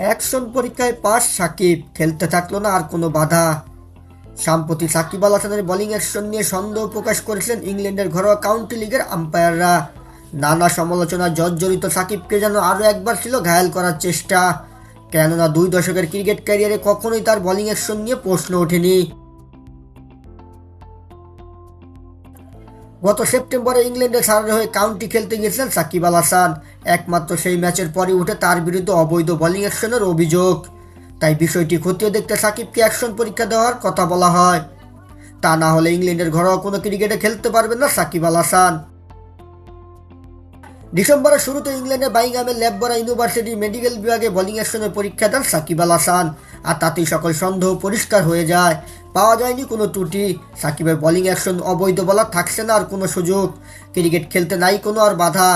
Action পরীক্ষায় pass Shakib, খেলতে থাকল না আর কোনো বাধা। সাম্প্রতি সাকিব আল হাসানের বোলিং অ্যাকশন নিয়ে সন্দেহ প্রকাশ করেছিলেন ইংল্যান্ডের ঘরোয়া কাউন্টি লিগের আম্পায়াররা নানা সমালোচনা জর্জরিত সাকিবকে যেন আরও একবার ছিল ঘায়াল করার চেষ্টা। কেননা দুই দশকের ক্রিকেট ক্যারিয়ারে কখনোই তার বোলিং অ্যাকশন নিয়ে প্রশ্ন ওঠেনি। গত সেপ্টেম্বরে ইংল্যান্ডের সারের হয়ে কাউন্টি খেলতে গিয়েছিলেন সাকিব আল হাসান। একমাত্র সেই ম্যাচের পরে উঠে তার বিরুদ্ধে অবৈধ বোলিং অ্যাকশনের অভিযোগ। তাই বিষয়টি খতিয়ে দেখতে সাকিবকে অ্যাকশন পরীক্ষা দেওয়ার কথা বলা হয়। তা না হলে ইংল্যান্ডের ঘরোয়া কোনো ক্রিকেটে খেলতে পারবেন না সাকিব আল হাসান। ডিসেম্বরের শুরুতে ইংল্যান্ডের বাইংহামের ল্যাববরা ইউনিভার্সিটি মেডিকেল বিভাগে বোলিং অ্যাকশনের পরীক্ষা দেন সাকিব আল হাসান। আর তাতেই সকল সন্দেহ পরিষ্কার হয়ে যায়। পাওয়া যায়নি। কোনো ত্রুটি। সাকিবের বোলিং অ্যাকশন অবৈধ বলার থাকছে না আর কোনো সুযোগ। ক্রিকেট খেলতে নাই কোনো আর বাধা।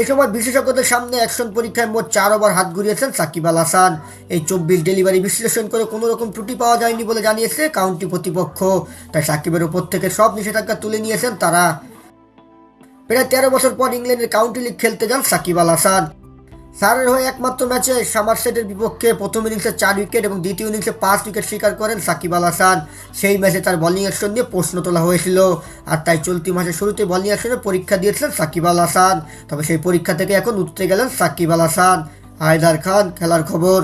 এ সময় বিশেষজ্ঞদের সামনে অ্যাকশন পরীক্ষায় মোট চার ওভার হাত ঘুরিয়েছেন সাকিব আল হাসান। এই চব্বিশ ডেলিভারি বিশ্লেষণ করে কোনো রকম ত্রুটি পাওয়া যায়নি বলে জানিয়েছে কাউন্টি প্রতিপক্ষ তাই সাকিবের উপর থেকে সব নিষেধাজ্ঞা তুলে নিয়েছেন তারা। প্রায় তেরো বছর পর ইংল্যান্ডের কাউন্টি লিগ খেলতে যান সাকিব আল হাসান। সারের হয়ে একমাত্র ম্যাচে সামারসেটের বিপক্ষে প্রথম ইনিংসে চার উইকেট এবং দ্বিতীয় ইনিংসে পাঁচ উইকেট স্বীকার করেন সাকিব আল হাসান। সেই ম্যাচে তার বলিং অ্যাকশন নিয়ে প্রশ্ন তোলা হয়েছিল আর তাই চলতি মাসের শুরুতে বলিং অ্যাকশনে পরীক্ষা দিয়েছিলেন সাকিব আল হাসান। তবে সেই পরীক্ষা থেকে এখন উঠতে গেলেন সাকিব আল হাসান। হায়দার খান, খেলার খবর।